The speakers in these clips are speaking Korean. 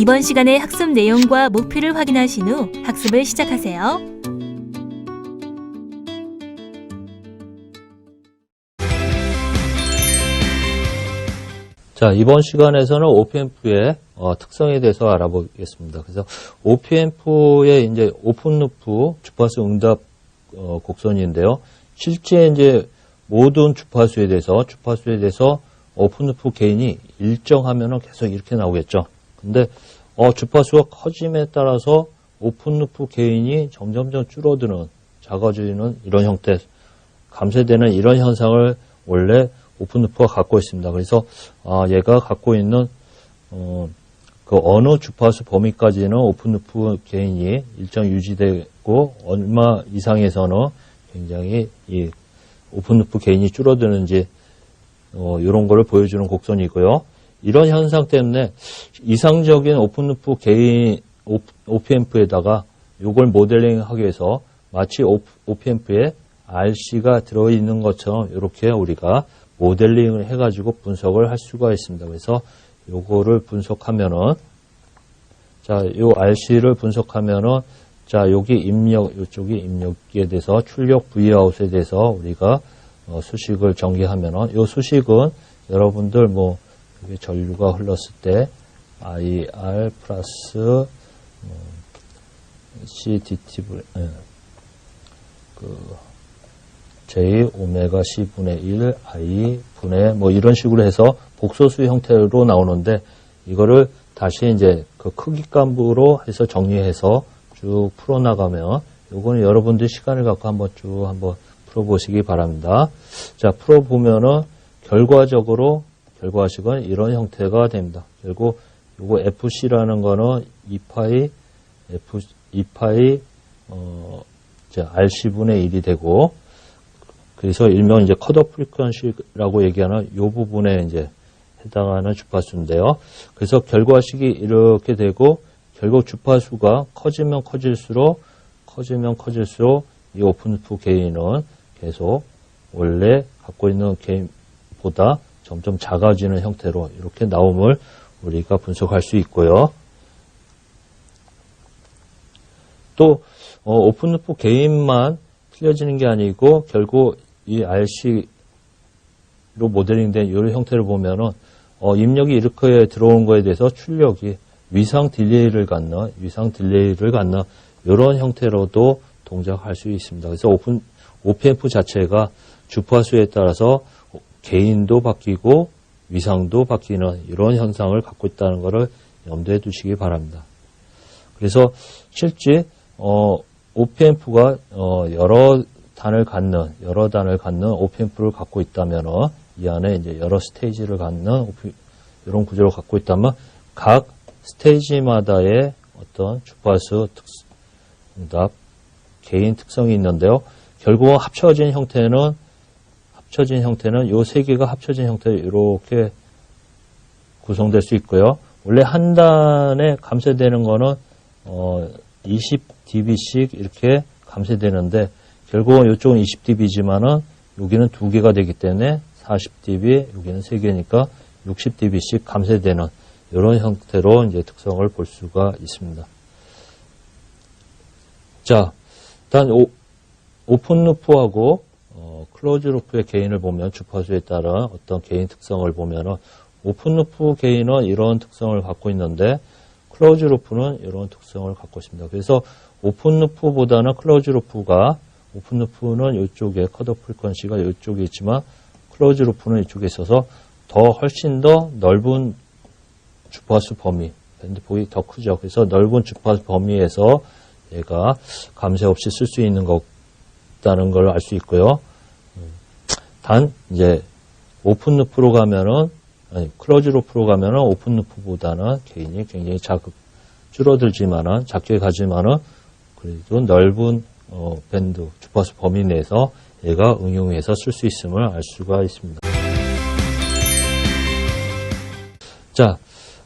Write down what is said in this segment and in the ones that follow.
이번 시간의 학습 내용과 목표를 확인하신 후 학습을 시작하세요. 자, 이번 시간에서는 OPMF의 어, 특성에 대해서 알아보겠습니다. 그래서 OPMF의 이제 오픈루프 주파수 응답 어, 곡선인데요. 실제 이제 모든 주파수에 대해서 주파수에 대해서 오픈루프 게인이 일정하면은 계속 이렇게 나오겠죠. 근데 어, 주파수가 커짐에 따라서 오픈루프 게인이 점점점 줄어드는 작아지는 이런 형태 감쇄되는 이런 현상을 원래 오픈루프가 갖고 있습니다. 그래서 아, 얘가 갖고 있는 어, 그 어느 주파수 범위까지는 오픈루프 게인이 일정 유지되고 얼마 이상에서는 굉장히 이 오픈루프 게인이 줄어드는지 어, 이런 거를 보여주는 곡선이고요. 이런 현상 때문에 이상적인 오픈루프 게인 OPM프에다가 이걸 모델링하기 위해서 마치 OPM프에 RC가 들어있는 것처럼 이렇게 우리가 모델링을 해가지고 분석을 할 수가 있습니다. 그래서 요거를 분석하면은 자, 요 RC를 분석하면은 자, 여기 입력, 요쪽이 입력에 대해서 출력 V아웃에 대해서 우리가 어, 수식을 전개하면은 요 수식은 여러분들 뭐 여기 전류가 흘렀을 때 IR 플러스 어, CDT 분- 예. 그 J 오메가 C 분의 1 I 분의 뭐 이런 식으로 해서 복소수 형태로 나오는데 이거를 다시 이제 그 크기감으로 해서 정리해서 쭉 풀어나가면 요거는 여러분들 시간을 갖고 한번 쭉 한번 풀어보시기 바랍니다. 자, 풀어보면은 결과적으로 결과식은 이런 형태가 됩니다. 결국 요거 FC라는 거는 2파이 F 2파이 어, RC분의 1이 되고 그래서 일명 이제 컷어 프리퀀시라고 얘기하는 이 부분에 이제 해당하는 주파수인데요. 그래서 결과식이 이렇게 되고 결국 주파수가 커지면 커질수록 커지면 커질수록 이 오픈루프 게인은 계속 원래 갖고 있는 게인보다 점점 작아지는 형태로 이렇게 나옴을 우리가 분석할 수 있고요. 또 어, 오픈루프 게인만 틀려지는 게 아니고 결국 이 RC로 모델링된 이런 형태를 보면은 어, 입력이 이렇게 들어온 거에 대해서 출력이 위상 딜레이를 갖는 위상 딜레이를 갖는 이런 형태로도 동작할 수 있습니다. 그래서 오픈 OPF 자체가 주파수에 따라서 개인도 바뀌고 위상도 바뀌는 이런 현상을 갖고 있다는 것을 염두에 두시기 바랍니다. 그래서 실제 어, OPM프가 어, 여러 단을 갖는 여러 단을 갖는 OPM프를 갖고 있다면은 이 안에 이제 여러 스테이지를 갖는 이런 구조를 갖고 있다면 각 스테이지마다의 어떤 주파수 특, 응답 개인 특성이 있는데요. 결국은 합쳐진 형태는 합쳐진 형태는 요세 개가 합쳐진 형태로 이렇게 구성될 수 있고요. 원래 한 단에 감쇄되는 거는 어, 20dB씩 이렇게 감쇄되는데 결국은 이쪽은 20dB지만은 여기는 두 개가 되기 때문에 40dB, 여기는 세 개니까 60dB씩 감쇄되는 이런 형태로 이제 특성을 볼 수가 있습니다. 자, 일단 오, 오픈 루프하고 어, 클로즈 루프의 개인을 보면 주파수에 따라 어떤 개인 특성을 보면은 오픈 루프 개인은 이런 특성을 갖고 있는데 클로즈 루프는 이런 특성을 갖고 있습니다. 그래서 오픈 루프보다는 클로즈 루프가 오픈 루프는 이쪽에 컷오 프리퀀시가 이쪽에 있지만 클로즈 루프는 이쪽에 있어서 더 훨씬 더 넓은 주파수 범위 밴드폭이 더 크죠. 그래서 넓은 주파수 범위에서 얘가 감쇄 없이 쓸 수 있는 것다는 걸 알 수 있고요. 단 이제 오픈 루프로 가면은 아니 클로즈 루프로 가면은 오픈 루프보다는 개인이 굉장히 작 줄어들지만은 작게 가지만은 그래도 넓은 어, 밴드 주파수 범위 내에서 얘가 응용해서 쓸 수 있음을 알 수가 있습니다. 자,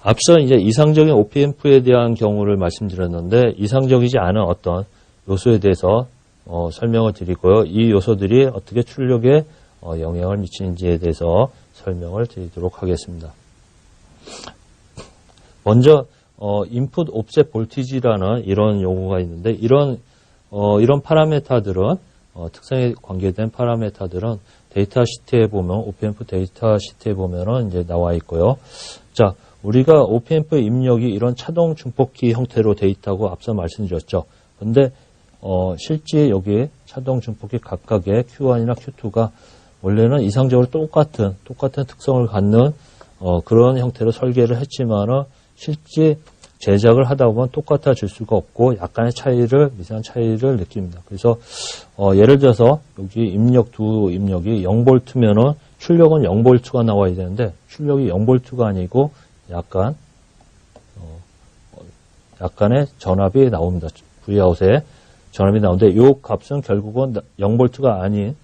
앞서 이제 이상적인 OPM프에 대한 경우를 말씀드렸는데 이상적이지 않은 어떤 요소에 대해서 어, 설명을 드리고요. 이 요소들이 어떻게 출력에 어, 영향을 미치는지에 대해서 설명을 드리도록 하겠습니다. 먼저 어, input offset voltage라는 이런 용어가 있는데 이런 어, 이런 파라메타들은 어, 특성에 관계된 파라메타들은 데이터 시트에 보면 OPMP 데이터 시트에 보면은 이제 나와 있고요. 자, 우리가 OPMP 입력이 이런 차동 중폭키 형태로 돼 있다고 앞서 말씀드렸죠. 근데 어, 실제 여기 차동 중폭키 각각의 Q1이나 Q2가 원래는 이상적으로 똑같은 똑같은 특성을 갖는 어, 그런 형태로 설계를 했지만은 실제 제작을 하다 보면 똑같아질 수가 없고 약간의 차이를 미세한 차이를 느낍니다. 그래서 어, 예를 들어서 여기 입력 두 입력이 0볼트면은 출력은 0볼트가 나와야 되는데 출력이 0볼트가 아니고 약간 어, 약간의 전압이 나옵니다. V아웃에 전압이 나오는데 이 값은 결국은 0볼트가 아닌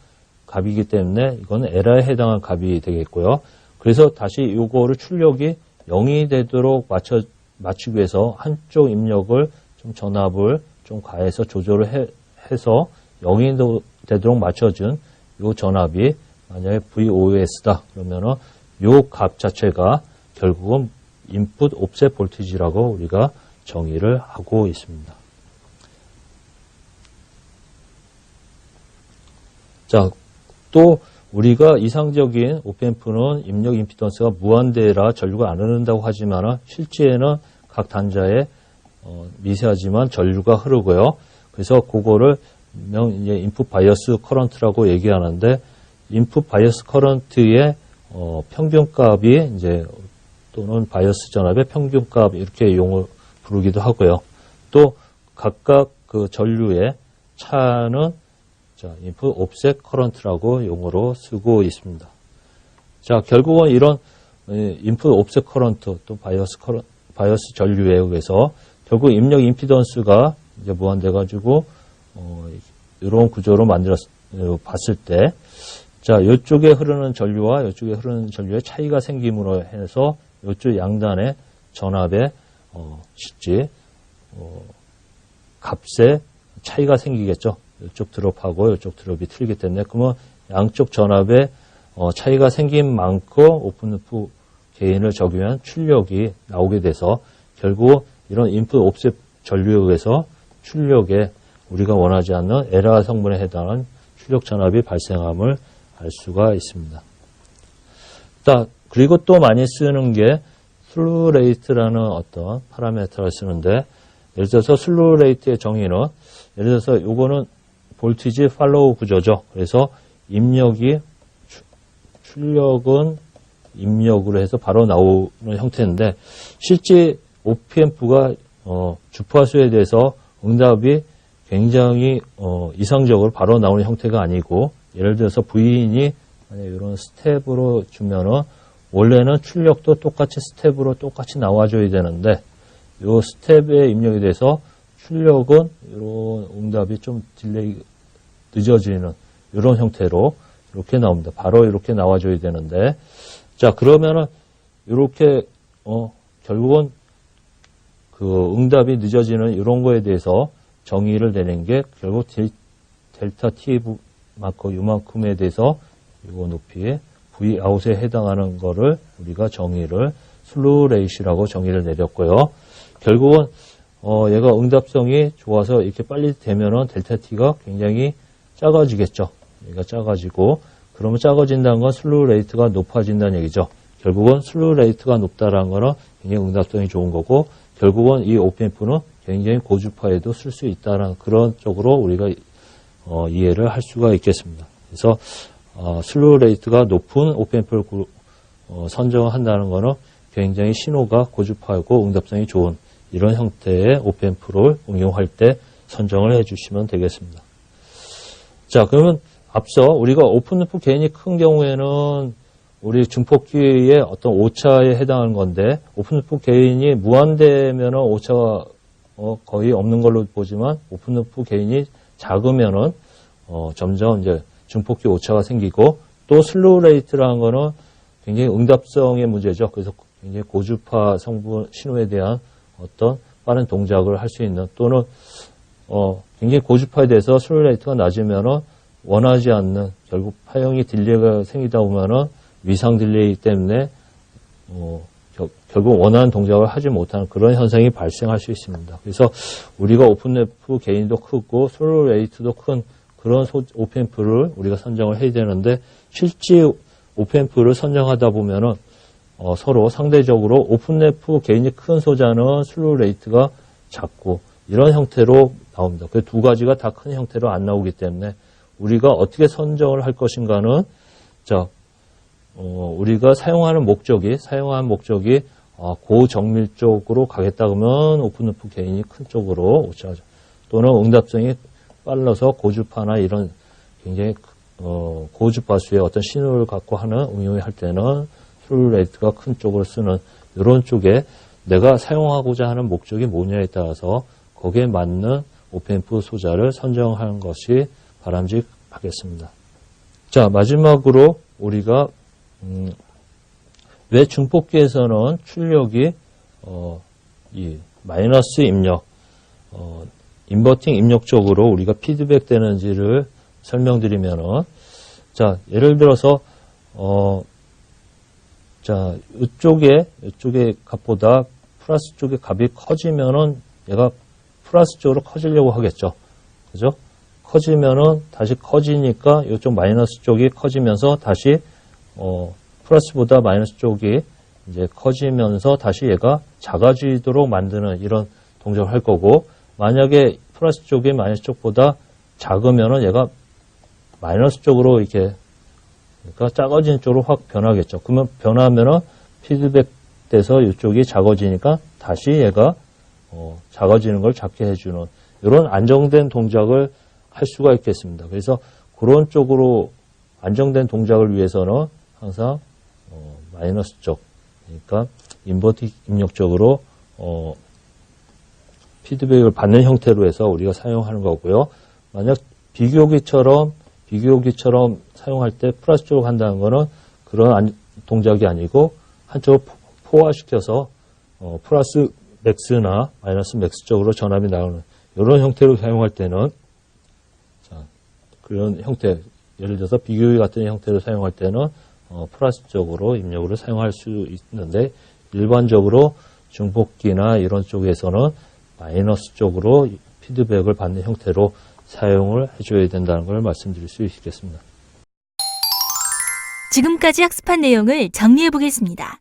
값이기 때문에 이건 에러에 해당한 값이 되겠고요. 그래서 다시 이거를 출력이 0이 되도록 맞춰 맞추기 위해서 한쪽 입력을 좀 전압을 좀 가해서 조절을 해, 해서 0이 되도록 맞춰준 이 전압이 만약에 VOS다 그러면은 이 값 자체가 결국은 인풋 옵셋 볼티지라고 우리가 정의를 하고 있습니다. 자, 또 우리가 이상적인 오펜프는 입력 임피던스가 무한대라 전류가 안 흐른다고 하지만 실제에는 각 단자에 어, 미세하지만 전류가 흐르고요. 그래서 그거를 명 이제 인풋 바이어스 커런트라고 얘기하는데 인풋 바이어스 커런트의 어, 평균값이 이제 또는 바이어스 전압의 평균값 이렇게 용을 부르기도 하고요. 또 각각 그 전류의 차는 자, 인풋 옵셋 커런트라고 용어로 쓰고 있습니다. 자, 결국은 이런 인풋 옵셋 커런트 또 바이어스 커런 바이어스 전류에 의해서 결국 입력 임피던스가 이제 무한돼 가지고 어, 이런 구조로 만들었 봤을 때 자, 이쪽에 흐르는 전류와 이쪽에 흐르는 전류의 차이가 생김으로 해서 이쪽 양단의 전압의 어, 실제 어, 값에 차이가 생기겠죠. 이쪽 드롭하고 이쪽 드롭이 틀리기 때문에 그러면 양쪽 전압에 어, 차이가 생긴 만큼 오픈루프 개인을 적용한 출력이 나오게 돼서 결국 이런 인풋 옵셋 전류에 의해서 출력에 우리가 원하지 않는 에라 성분에 해당하는 출력 전압이 발생함을 알 수가 있습니다. 자, 그리고 또 많이 쓰는 게 슬루 레이트라는 어떤 파라메터를 쓰는데 예를 들어서 슬루 레이트의 정의는 예를 들어서 요거는 볼티지 팔로우 구조죠. 그래서 입력이 출력은 입력으로 해서 바로 나오는 형태인데 실제 OPM프가 어, 주파수에 대해서 응답이 굉장히 어, 이상적으로 바로 나오는 형태가 아니고 예를 들어서 부인이 이런 스텝으로 주면은 원래는 출력도 똑같이 스텝으로 똑같이 나와줘야 되는데 이 스텝에 입력이 돼서 출력은 이런 응답이 좀 딜레이 늦어지는 이런 형태로 이렇게 나옵니다. 바로 이렇게 나와줘야 되는데 자 그러면은 이렇게 어 결국은 그 응답이 늦어지는 이런 거에 대해서 정의를 내는 게 결국 델타 T 만큼 요만큼에 대해서 이거 높이에 V 아웃에 해당하는 거를 우리가 정의를 슬루 레이시라고 정의를 내렸고요. 결국은 어, 얘가 응답성이 좋아서 이렇게 빨리 되면은 델타 T가 굉장히 작아지겠죠. 얘가 작아지고 그러면 작아진다는 건 슬루 레이트가 높아진다는 얘기죠. 결국은 슬루 레이트가 높다라는 거는 굉장히 응답성이 좋은 거고 결국은 이 OPM프는 굉장히 고주파에도 쓸 수 있다는 그런 쪽으로 우리가 어, 이해를 할 수가 있겠습니다. 그래서 어, 슬루 레이트가 높은 OPM프를 어, 선정한다는 거는 굉장히 신호가 고주파이고 응답성이 좋은 이런 형태의 OPM프를 응용할 때 선정을 해주시면 되겠습니다. 자, 그러면 앞서 우리가 오픈 루프 개인이 큰 경우에는 우리 중폭기의 어떤 오차에 해당하는 건데 오픈 루프 개인이 무한대면은 오차가 어, 거의 없는 걸로 보지만 오픈 루프 개인이 작으면은 어, 점점 이제 중폭기 오차가 생기고 또 슬로우 레이트라는 거는 굉장히 응답성의 문제죠. 그래서 굉장히 고주파 성분 신호에 대한 어떤 빠른 동작을 할 수 있는 또는 어, 굉장히 고주파에 대해서 슬로우 레이트가 낮으면은 원하지 않는 결국 파형이 딜레이가 생기다 보면은 위상 딜레이 때문에 어, 겨- 결국 원하는 동작을 하지 못하는 그런 현상이 발생할 수 있습니다. 그래서 우리가 오픈래프 개인도 크고 솔로 레이트도 큰 그런 오펜프를 우리가 선정을 해야 되는데 실제 오펜프를 선정하다 보면은 어, 서로 상대적으로 오픈래프 개인이 큰 소자는 슬로우 레이트가 작고 이런 형태로 나옵니다. 그 두 가지가 다 큰 형태로 안 나오기 때문에 우리가 어떻게 선정을 할 것인가는 자 어, 우리가 사용하는 목적이 사용하는 목적이 어, 고정밀 쪽으로 가겠다 그러면 오픈래프 개인이 큰 쪽으로 오차하죠. 또는 응답성이 빨라서 고주파나 이런 굉장히 어, 고주파수의 어떤 신호를 갖고 하는 응용을 할 때는 슬로우 레이트가 큰 쪽으로 쓰는 이런 쪽에 내가 사용하고자 하는 목적이 뭐냐에 따라서 거기에 맞는 오펜프 소자를 선정하는 것이 바람직하겠습니다. 자, 마지막으로 우리가 음, 왜 중폭기에서는 출력이 어, 이 마이너스 입력, 어, 인버팅 입력 쪽으로 우리가 피드백 되는지를 설명드리면은 자, 예를 들어서 어, 자, 이쪽에 이쪽의 값보다 플러스 쪽의 값이 커지면은 얘가 플러스 쪽으로 커지려고 하겠죠. 그죠? 커지면은 다시 커지니까 이쪽 마이너스 쪽이 커지면서 다시 어, 플러스보다 마이너스 쪽이 이제 커지면서 다시 얘가 작아지도록 만드는 이런 동작을 할 거고 만약에 플러스 쪽이 마이너스 쪽보다 작으면은 얘가 마이너스 쪽으로 이렇게 그러니까 작아지는 쪽으로 확 변하겠죠. 그러면 변하면은 피드백 돼서 이쪽이 작아지니까 다시 얘가 어, 작아지는 걸 작게 해주는 이런 안정된 동작을 할 수가 있겠습니다. 그래서 그런 쪽으로 안정된 동작을 위해서는 항상 어, 마이너스 쪽, 그러니까 인버티 입력적으로 어, 피드백을 받는 형태로 해서 우리가 사용하는 거고요. 만약 비교기처럼 비교기처럼 사용할 때 플러스 쪽으로 간다는 거는 그런 안- 동작이 아니고 한쪽을 포- 포화시켜서 어, 플러스 맥스나 마이너스 맥스 쪽으로 전압이 나오는 이런 형태로 사용할 때는 자, 그런 형태 예를 들어서 비교기 같은 형태로 사용할 때는 어, 플러스 쪽으로 입력으로 사용할 수 있는데 일반적으로 중폭기나 이런 쪽에서는 마이너스 쪽으로 피드백을 받는 형태로 사용을 해줘야 된다는 걸 말씀드릴 수 있겠습니다. 지금까지 학습한 내용을 정리해 보겠습니다.